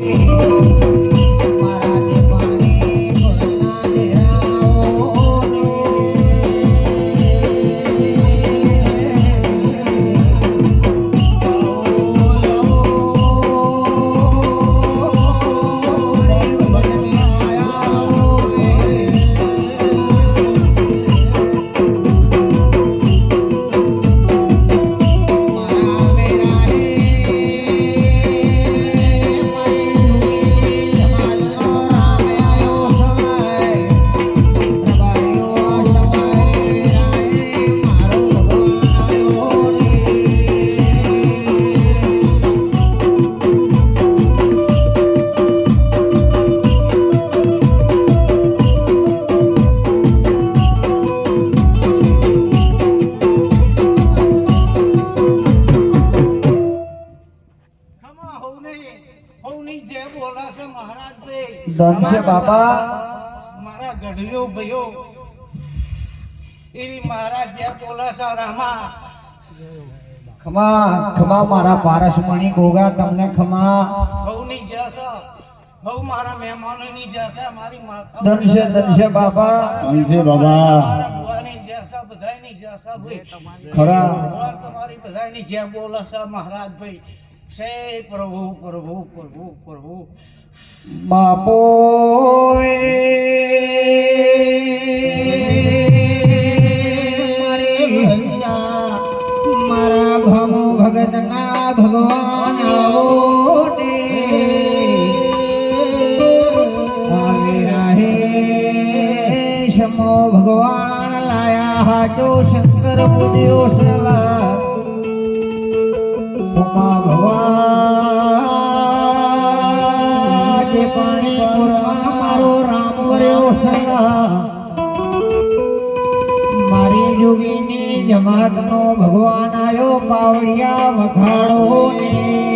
મારા ધન છે બાપા. મારા ગઢિયો ભયો એવી મારા જ્યાં બોલાશે રામા. ખમા ખમા મારા પારસમણી ગોગા તમને ખમા. બહુ ની છે. બહુ મારા મહેમાનો ની છે. મારી માતા ધન છે ધન છે બાપા. ધન છે બાબા. મારા બુવાની જે છે બધાયની જે છે ભાઈ. ખરા. તમારી બધાયની જે બોલાશે મહારાજ ભાઈ. સે પ્રભુ પ્રભુ પ્રભુ પ્રભુ. બાપો મારી ભમો ભગતના ભગવાન ભગવાન લાયા હાચો શંકર બુદ્ધિઓ વર્યો મારી જોગીની જમાતનો ભગવાન આયો પાવડિયા વખાડો ને